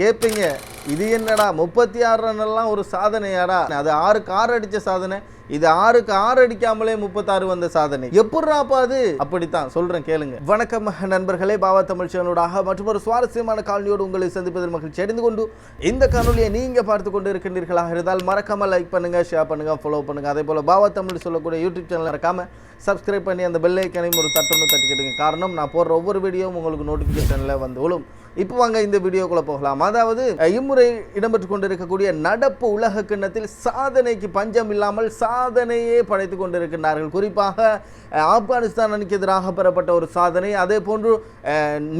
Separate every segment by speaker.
Speaker 1: கேட்பீங்க இது என்னடா முப்பத்தி ஆறு ரன் எல்லாம் ஒரு சாதனையாடா? அது ஆறுக்கு ஆறு அடித்த சாதனை. இது ஆறுக்கு ஆறு அடிக்காமலே முப்பத்தாறு வந்த சாதனை. எப்படிராப்பா அது? அப்படித்தான் சொல்றேன் கேளுங்க. வணக்கம் நண்பர்களே. பாவா தமிழ் சேனலோடாக மற்றும் ஒரு சுவாரஸ்யமான காணொலியோடு உங்களை சந்திப்பதில் மகிழ்ச்சி அடைந்து கொண்டு இந்த காணொலியை நீங்க பார்த்து கொண்டு இருக்கின்றீர்களாக இருந்தால் மறக்காம லைக் பண்ணுங்க ஷேர் பண்ணுங்க ஃபாலோ பண்ணுங்க. அதே போல பாவா தமிழ் சொல்லக்கூடிய யூடியூப் சேனல் மறக்காம சப்ஸ்கிரைப் பண்ணி அந்த பெல் ஐக்கனையும் ஒரு தட்டணும் தட்டிக்கிட்டுங்க காரணம் நான் போடுற ஒவ்வொரு வீடியோவும் உங்களுக்கு நோட்டிஃபிகேஷனில் வந்து விழும். இப்போ வாங்க இந்த வீடியோக்குள்ள போகலாம். அதாவது இம்முறை இடம்பெற்று கொண்டிருக்கக்கூடிய நடப்பு உலக கிண்ணத்தில் சாதனைக்கு பஞ்சம் இல்லாமல் சாதனையே படைத்து கொண்டிருக்கின்றார்கள். குறிப்பாக ஆப்கானிஸ்தான் அணிக்கு எதிராக பெறப்பட்ட ஒரு சாதனை அதே போன்று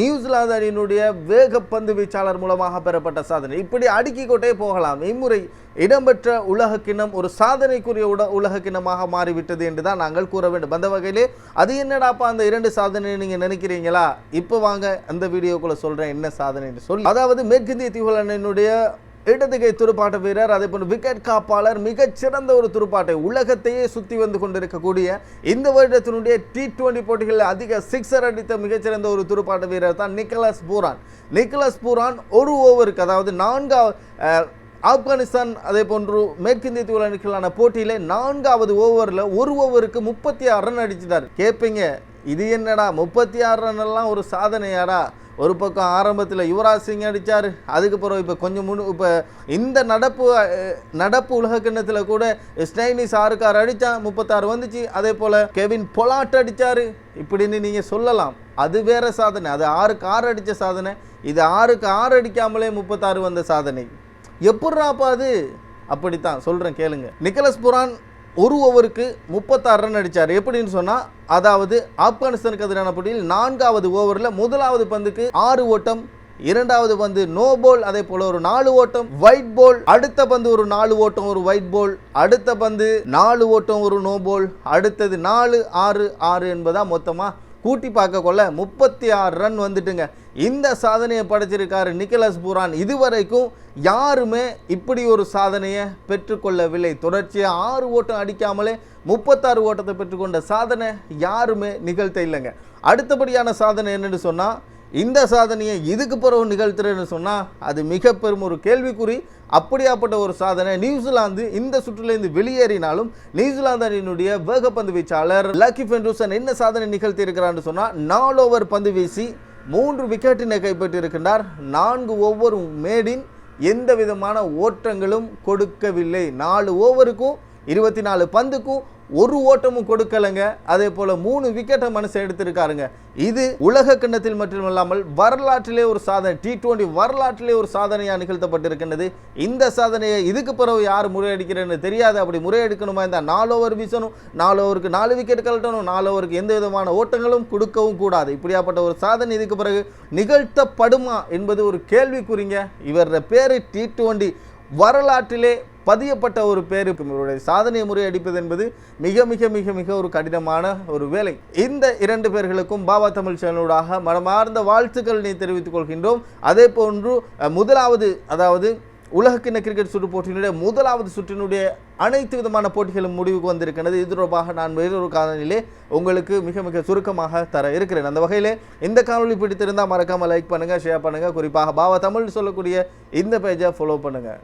Speaker 1: நியூசிலாந்து அணியினுடைய வேகப்பந்து வீச்சாளர் மூலமாக பெறப்பட்ட சாதனை. இப்படி அடுக்கிக்கொண்டே போகலாம். இம்முறை இடம்பெற்ற உலக கிண்ணம் ஒரு சாதனைக்குரிய உட உலக கிண்ணமாக மாறிவிட்டது என்று தான் நாங்கள் கூற வேண்டும். அந்த வகையிலே அது என்னடாப்பா அந்த இரண்டு சாதனை நீங்க நினைக்கிறீங்களா? இப்போ வாங்க அந்த வீடியோக்குள்ள சொல்றேன் என்ன சாதனைன்னு சொல்லி. அதாவது மேற்கிந்திய தீவுகள் அணியினுடைய இடதுகை துடுப்பாட்ட வீரர் அதே போன்று விக்கெட் காப்பாளர் மிகச்சிறந்த ஒரு துடுப்பாட்டை உலகத்தையே சுற்றி வந்து கொண்டிருக்கக்கூடிய இந்த வருடத்தினுடைய டி டுவெண்டி போட்டிகளில் அதிக சிக்ஸர் அடித்த மிகச்சிறந்த ஒரு துடுப்பாட்ட வீரர் தான் நிக்கலஸ் பூரான். நிக்கலஸ் பூரான் ஒரு ஓவருக்கு அதாவது நான்காவது ஆப்கானிஸ்தான் அதே போன்று மேற்கிந்திய தீவு அணிகளான போட்டியில நான்காவது ஓவரில் ஒரு ஓவருக்கு முப்பத்தி ஆறு ரன் அடிச்சிட்டார். கேட்பீங்க இது என்னடா? முப்பத்தி ஆறு ரன் எல்லாம் ஒரு சாதனையாடா? ஒரு பக்கம் ஆரம்பத்தில் யுவராஜ் சிங் அடித்தார் அதுக்கு பிறகு இப்போ கொஞ்சம் முன் இப்போ இந்த நடப்பு நடப்பு உலக கிண்ணத்தில் கூட ஸ்டைனிஸ் ஆறு கார் அடித்தான் முப்பத்தாறு வந்துச்சு. அதே போல் கெவின் பொலாட் அடித்தார் இப்படின்னு நீங்கள் சொல்லலாம். அது வேற சாதனை. அது ஆறுக்கு ஆறு அடித்த சாதனை. இது ஆறுக்கு ஆறு அடிக்காமலே முப்பத்தாறு வந்த சாதனை. எப்பட்றாப்பா அது? அப்படித்தான் சொல்கிறேன் கேளுங்க. நிக்கலஸ் புரான் ஒரு ஓவருக்கு முப்பத்தாறு ரன் அடித்தார் எப்படின்னு சொன்னால் அதாவது ஆப்கானிஸ்தானுக்கு எதிரான போட்டியில் நான்காவது ஓவரில் முதலாவது பந்துக்கு ஆறு ஓட்டம் இரண்டாவது பந்து நோ போல் அதே போல ஒரு நாலு ஓட்டம் ஒயிட் போல் அடுத்த பந்து ஒரு நாலு ஓட்டம் ஒரு ஒயிட் போல் அடுத்த பந்து நாலு ஓட்டம் ஒரு நோ போல் அடுத்தது நாலு ஆறு ஆறு என்பதா மொத்தமாக கூட்டி பார்க்க கொள்ள முப்பத்தி ஆறு ரன் வந்துட்டுங்க. இந்த சாதனையை படைச்சிருக்காரு நிக்கலஸ் பூரான். இதுவரைக்கும் யாருமே இப்படி ஒரு சாதனையை பெற்றுக்கொள்ளவில்லை. தொடர்ச்சியாக ஆறு ஓட்டம் அடிக்காமலே முப்பத்தாறு ஓட்டத்தை பெற்றுக்கொண்ட சாதனை யாருமே நிகழ்த்த இல்லைங்க. அடுத்தபடியான சாதனை என்னன்னு சொன்னால் இந்த சாதனையை இதுக்கு பிறகு நிகழ்த்துறேன்னு சொன்னால் அது மிக பெரும் ஒரு கேள்விக்குறி. அப்படியாப்பட்ட ஒரு சாதனை. நியூசிலாந்து இந்த சுற்றுலேருந்து வெளியேறினாலும் நியூசிலாந்து அணியினுடைய வேகப்பந்து வீச்சாளர் லக்கி ஃபென்ரூசன் என்ன சாதனை நிகழ்த்தி இருக்கிறான்னு சொன்னால் நாலு ஓவர் பந்து வீசி மூன்று விக்கெட்டினை கைப்பற்றியிருக்கின்றார். நான்கு ஒவ்வொரு மேடின் எந்த விதமான ஓட்டங்களும் கொடுக்கவில்லை. நாலு ஓவருக்கும் இருபத்தி நாலு பந்துக்கும் ஒரு ஓட்டமும் கொடுக்கலைங்க. அதே போல் மூணு விக்கெட்டை மனுஷன் எடுத்திருக்காருங்க. இது உலக கிண்ணத்தில் மட்டுமல்லாமல் வரலாற்றிலே ஒரு சாதனை டி டுவெண்டி வரலாற்றிலே ஒரு சாதனையாக நிகழ்த்தப்பட்டிருக்கின்றது. இந்த சாதனையை இதுக்கு பிறகு யார் முறையடிக்கிறேன்னு தெரியாது. அப்படி முறையெடுக்கணுமா இருந்தால் நாலு ஓவர் வீசணும் நாலு ஓவருக்கு நாலு விக்கெட் கழட்டணும் நாலு ஓவருக்கு எந்த விதமான ஓட்டங்களும் கொடுக்கவும் கூடாது. இப்படியாப்பட்ட ஒரு சாதனை இதுக்கு பிறகு நிகழ்த்தப்படுமா என்பது ஒரு கேள்விக்குறிங்க. இவர பேர் டி டுவெண்டி வரலாற்றிலே பதியப்பட்ட ஒரு பேர் இவருடைய சாதனை முறையடிப்பது என்பது மிக மிக மிக மிக ஒரு கடினமான ஒரு வேலை. இந்த இரண்டு பேர்களுக்கும் பாபா தமிழ் சேனலூடாக மனமார்ந்த வாழ்த்துக்களை தெரிவித்துக் கொள்கின்றோம். அதே போன்று முதலாவது அதாவது உலகக்கிண கிரிக்கெட் சுற்று போட்டியினுடைய முதலாவது சுற்றினுடைய அனைத்து விதமான போட்டிகளும் முடிவுக்கு வந்திருக்கிறது இது தொடர்பாக நான் வேறொரு காலநிலே உங்களுக்கு மிக மிக சுருக்கமாக தர இருக்கிறேன். அந்த வகையிலே இந்த காணொலி பிடித்திருந்தால் மறக்காமல் லைக் பண்ணுங்கள் ஷேர் பண்ணுங்கள் குறிப்பாக பாவா தமிழ் சொல்லக்கூடிய இந்த பேஜை ஃபாலோ பண்ணுங்கள்